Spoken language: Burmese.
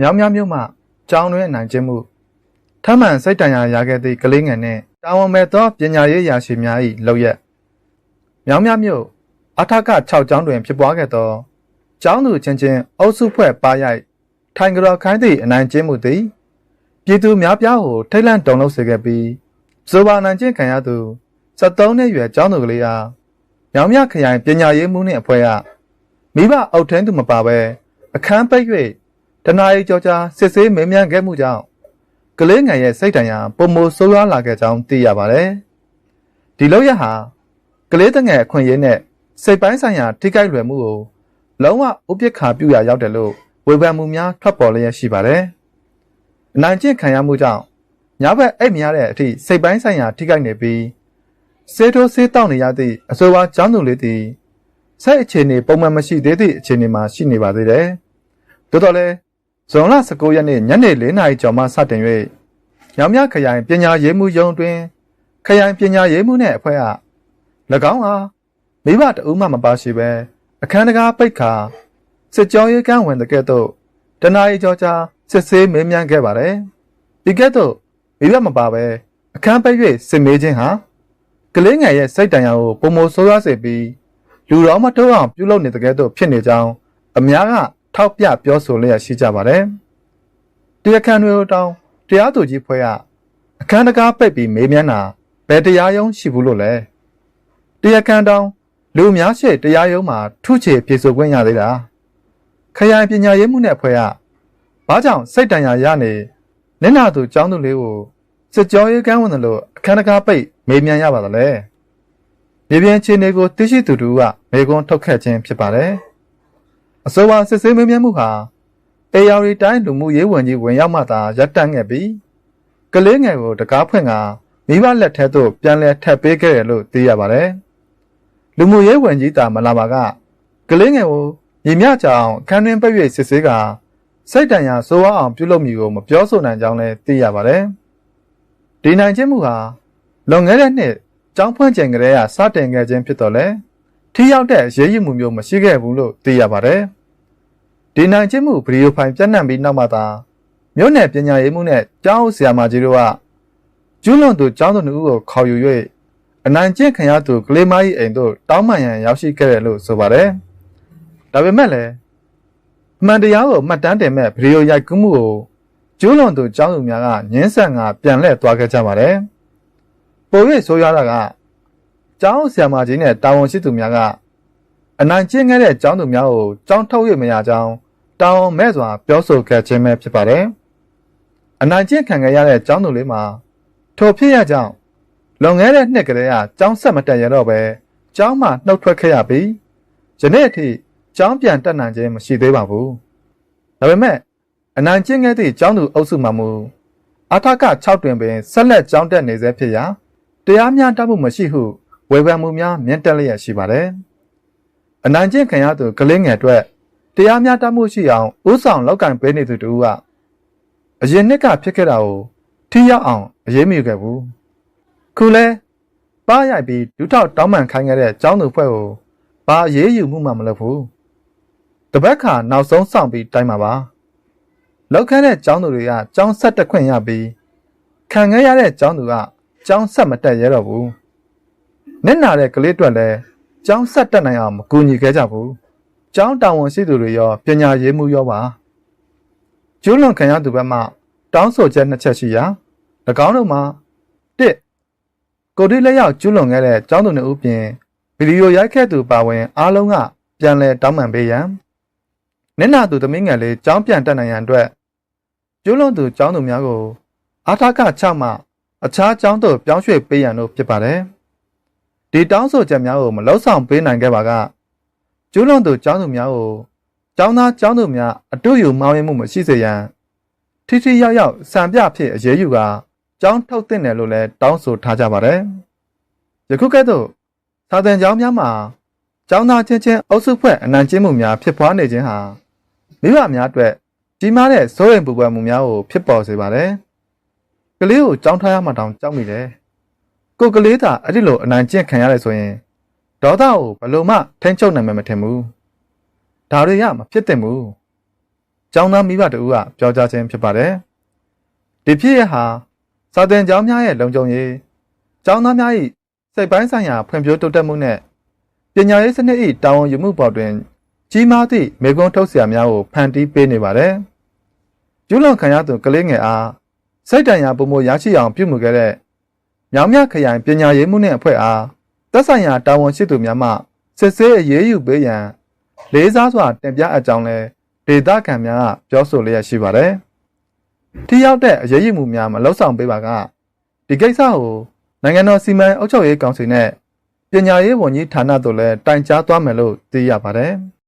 မြောင်များမြို့မှကျောင်းတွင်အနိုင်ကျင့်မှုထမ်းမှန်စိတ်တန်ရာရခဲ့သည့်ကလေးငယ်နှင့်တာဝန်မဲ့သောပညာရေးရာရှိများ၏လောက်ရက်မြောင်များမြို့အထက6ကျောင်းတွင်ဖြစ်ပွားခဲ့သောကျောင်းသူချင်းချင်းအုပ်စုဖွဲ့ပါရိုက်ထိုင်ကြော်ခိုင်းသည့်အနိုင်ကျင့်မှုသည်ပြည်သူများပြားကိုထိတ်လန့်တုန်လှုပ်စေခဲ့ပြီးဇိုဘာနိုင်ကျင့်ခံရသူ73နှစ်အရွယ်ကျောင်းသူကလေးအားမြောင်မြခရိုင်ပညာရေးမှုနှင့်အဖွဲ့ကမိဘအုပ်ထင်းသူမပါဘဲအခန်းပိတ်၍ တနာရီကြောကြာစစ်ဆေးမေးမြန်းခဲ့မှုကြောင့်ကလေးငယ်ရဲ့စိတ်တန်ရာပုံမဆိုးရွားလာခဲ့ကြောင်းသိရပါတယ်။ဒီလောက်ရဟာကလေးတငယ်အခွင့်အရေးနဲ့စိတ်ပိုင်းဆိုင်ရာထိခိုက်လွယ်မှုကိုလုံးဝဥပိ္ပခါပြုရာရောက်တယ်လို့ဝေဖန်မှုများထွက်ပေါ်လျက်ရှိပါတယ်။အနိုင်ကျင့်ခံရမှုကြောင့်ညဘက်အိတ်မရတဲ့အထိစိတ်ပိုင်းဆိုင်ရာထိခိုက်နေပြီးဆေးထိုးဆေးတောက်နေရသည့်အဆိုပါကျောင်းသူလေးသည်စိတ်အခြေအနေပုံမှန်မရှိသေးသည့်အခြေအနေမှာရှိနေပါသေးတယ်။သို့တော်လည်း ဇွန်လ19ရက်နေ့ညနေ4နာရီကျော်မှစတင်၍ရောင်မြခရိုင်ပညာရေးမှုရုံးတွင်ခရိုင်ပညာရေးမှုနှင့်အဖွဲ့အား၎င်းအားမိဘတအူးမှမပါရှိဘဲအခန်းတကားပိတ်ခါစစ်ကြောရေးကန်းဝင်တဲ့ကဲ့သို့တနာရီကျော်ကြာစစ်ဆေးမေးမြန်းခဲ့ပါတယ်။ဒီကဲ့သို့မိဘမပါဘဲအခန်းပိတ်၍စစ်မေးခြင်းဟာကလေးငယ်ရဲ့စိတ်တန်ရာကိုပုံမဆိုးရွားစေပြီးလူတော်မတိုးအောင်ပြုလုပ်နေတဲ့ကဲ့သို့ဖြစ်နေကြောင်းအများက ထောက်ပြပြောဆိုလျက်ရှိကြပါတယ်။တရားခံတွေကိုတောင်းတရားသူကြီးဖွဲ့ကအခန်းတကားပိတ်ပြီးမေးမြန်းတာဘယ်တရားရုံးရှိဘူးလို့လဲ။တရားခံတောင်းလူအများရှိတရားရုံးမှာထုချေပြေဆိုခွင့်ရသေးတာ။ခရိုင်ပညာရေးမှုနဲ့ဖွဲ့ကဘာကြောင့်စိတ်တန်ရာရနေနင့်နာသူចောင်းသူလေးကိုစစ်ကြောရေးကန်းဝင်တယ်လို့အခန်းတကားပိတ်မေးမြန်းရပါသလဲ။မြေပြင်ခြေနေကိုသိရှိသူတို့ကမေကွန်းထုတ်ခဲ့ခြင်းဖြစ်ပါတယ်။ အဆိုပါစစ်ဆေးမေးမြန်းမှုဟာအေယာရီတိုင်းလူမှုရေးဝန်ကြီးဝင်ရောက်မှသာရပ်တန့်ခဲ့ပြီးကလေးငယ်ကိုတကားဖွင့်ကမိဘလက်ထဲသို့ပြန်လည်ထပ်ပေးခဲ့တယ်လို့သိရပါတယ်။လူမှုရေးဝန်ကြီးတာမလာပါကကလေးငယ်ကိုညီမျှကြအောင်ခန်းတွင်ပိတ်၍စစ်ဆေးကစိတ်တန်ရာစိုးဝါအောင်ပြုလုပ်မိကိုမပြောဆိုနိုင်ကြောင်းလည်းသိရပါတယ်။ဒီနိုင်ခြင်းမှုဟာလွန်ခဲ့တဲ့နှစ်ကျောင်းဖွင့်ချိန်ကလေးကစတင်ခဲ့ခြင်းဖြစ်တော်လဲထိရောက်တဲ့အရေးယူမှုမျိုးမရှိခဲ့ဘူးလို့သိရပါတယ်။ ဒီနိုင်ခြင်းမှုဗီဒီယိုဖိုင်ပြန့်နှံ့ပြီးနောက်မှသာမြို့နယ်ပညာရေးမှုနဲ့ကျောင်းဆရာမကြီးတို့ကကျူးလွန်သူကျောင်းသူတို့ကိုခေါ်ယူ၍အနိုင်ကျင့်ခံရသူကလေးမကြီးအိမ်သို့တောင်းပန်ရန်ရောက်ရှိခဲ့တယ်လို့ဆိုပါတယ်။ဒါပေမဲ့လည်းအမှန်တရားကိုမှတ်တမ်းတင်မဲ့ဗီဒီယိုရိုက်ကူးမှုကိုကျူးလွန်သူကျောင်းသူများကငင်းဆန်ကပြန်လှည့်သွားခဲ့ကြပါတယ်။ပို၍ဆိုရတာကကျောင်းဆရာမကြီးနဲ့တာဝန်ရှိသူများက အနိုင်ကျင့်ခဲ့တဲ့ကျောင်းသူများကိုကျောင်းထုတ်ရမရကြောင်းတောင်းမဲ့စွာပြောဆိုခဲ့ခြင်းပဲဖြစ်ပါတယ်။အနိုင်ကျင့်ခံခဲ့ရတဲ့ကျောင်းသူလေးမှာထိုဖြစ်ရကြောင်းလွန်ခဲ့တဲ့နှစ်ကလေးကကျောင်းဆက်မတက်ရတော့ပဲကျောင်းမှာနှုတ်ထွက်ခဲ့ရပြီးယနေ့အထိကျောင်းပြန်တက်နိုင်ခြင်းမရှိသေးပါဘူး။ဒါပေမဲ့အနိုင်ကျင့်ခဲ့သည့်ကျောင်းသူအုပ်စုမှမူအထက6တွင်ပင်ဆက်လက်ကျောင်းတက်နေစေဖြစ်ရာတရားမျှတမှုမရှိဟုဝေဖန်မှုများမြင့်တက်လျက်ရှိပါတယ်။ အနိုင်ကျင့်ခံရသူကလေးငယ်အတွက်တရားမျှတမှုရှိအောင်ဥဆောင်လောက်ကင်ပေးနေသူတူကအရင်နှစ်ကဖြစ်ခဲ့တာကိုထိရောက်အောင်အရေးမယူခဲ့ဘူး။ခုလဲပါရိုက်ပြီးဒုထောက်တောင်းပန်ခိုင်းခဲ့တဲ့ကျောင်းသူဖွဲ့ကိုဘာအရေးယူမှုမှမလုပ်ဘူး။တပတ်ခါနောက်ဆုံးစောင့်ပြီးတိုင်းမှာပါ။လောက်ခန်းတဲ့ကျောင်းသူတွေကကျောင်းဆက်တက်ခွင့်ရပြီးခံခဲ့ရတဲ့ကျောင်းသူကကျောင်းဆက်မတက်ရတော့ဘူး။နစ်နာတဲ့ကလေးအတွက်လည်း ကျောင်းဆက်တက်နိုင်အောင်မကူညီခဲ့ကြဘူး။ကျောင်းတာဝန်ရှိသူတွေရောပညာရေးမှုရောပါ။ကျူးလွန်ခံရသူဘက်မှတောင်းဆိုချက်နှစ်ချက်ရှိရာ၎င်းတို့မှာ1ကိုတိလက်ရောက်ကျူးလွန်ခဲ့တဲ့ကျောင်းသူနှစ်ဦးပြင်ဗီဒီယိုရိုက်ခဲ့သူပါဝင်အားလုံးကပြန်လည်တောင်းပန်ပေးရန်နင့်နာသူသမီးငယ်လေးကျောင်းပြန်တက်နိုင်ရန်အတွက်ကျူးလွန်သူကျောင်းသူများကိုအာထက6မှအခြားကျောင်းသို့ပြောင်းရွှေ့ပေးရန်တို့ဖြစ်ပါတယ် ဒီတောင်းဆိုချက်များကိုမလောက်ဆောင်ပေးနိုင်ခဲ့ပါကကျူးလွန်သူကျောင်းသူများကိုကျောင်းသားကျောင်းသူများအတူယူမောင်းရမှုမရှိစေရန်ထိထိရောက်ရောက်စံပြဖြစ်အရေးယူကကျောင်းထုတ်တဲ့တယ်လို့လည်းတောင်းဆိုထားကြပါတယ်ယခုကဲ့သို့သာသင်ကျောင်းများမှာကျောင်းသားချင်းချင်းအုပ်စုဖွဲ့အနိုင်ကျင့်မှုများဖြစ်ပွားနေခြင်းဟာမိဘများအတွက်ကြီးမားတဲ့စိုးရိမ်ပူပန်မှုများကိုဖြစ်ပေါ်စေပါတယ်။ကလေးကိုကြောင်းထားရမှတောင်ကြောက်မိတယ်။ ကိုကလေးသာအဲ့ဒီလိုအနိုင်ကျင့်ခံရတယ်ဆိုရင်ဒေါသကိုဘလို့မှထိန်းချုပ်နိုင်မှာမထင်ဘူးဒါတွေကမဖြစ်သင့်ဘူးကျောင်းသားမိဘတူကပြောကြခြင်းဖြစ်ပါတယ်ဒီဖြစ်ရဟာစာသင်ကျောင်းများရဲ့လုံခြုံရေးကျောင်းသားများ၏စိတ်ပိုင်းဆိုင်ရာဖွံ့ဖြိုးတိုးတက်မှုနဲ့ပညာရေးစနစ်၏တာဝန်ယူမှုပေါ်တွင်ကြီးမားသည့်မေကွန်းထုတ်ဆရာများကိုဖန်တီးပေးနေပါတယ်။ကျူးလွန်ခံရသူကလေးငယ်အားစိတ်တန်ရာပုံမရရှိအောင်ပြုမှုခဲ့တဲ့ မြောင်မြခရိုင်ပညာရေးမှုနှင့်အဖွဲ့အားသက်ဆိုင်ရာတာဝန်ရှိသူများမှစစ်ဆေးအရေးယူပေးရန်လေးစားစွာတင်ပြအပ်ကြောင်းလည်းဒေသခံများကပြောဆိုလျက်ရှိပါတယ်။ထိရောက်တဲ့အရေးယူမှုများမလှုပ်ဆောင်ပေးပါကဒီကိစ္စကိုနိုင်ငံတော်စီမံအုပ်ချုပ်ရေးကောင်စီနဲ့ပညာရေးဝန်ကြီးဌာနတို့လည်းတိုင်ကြားသွားမယ်လို့သိရပါတယ်။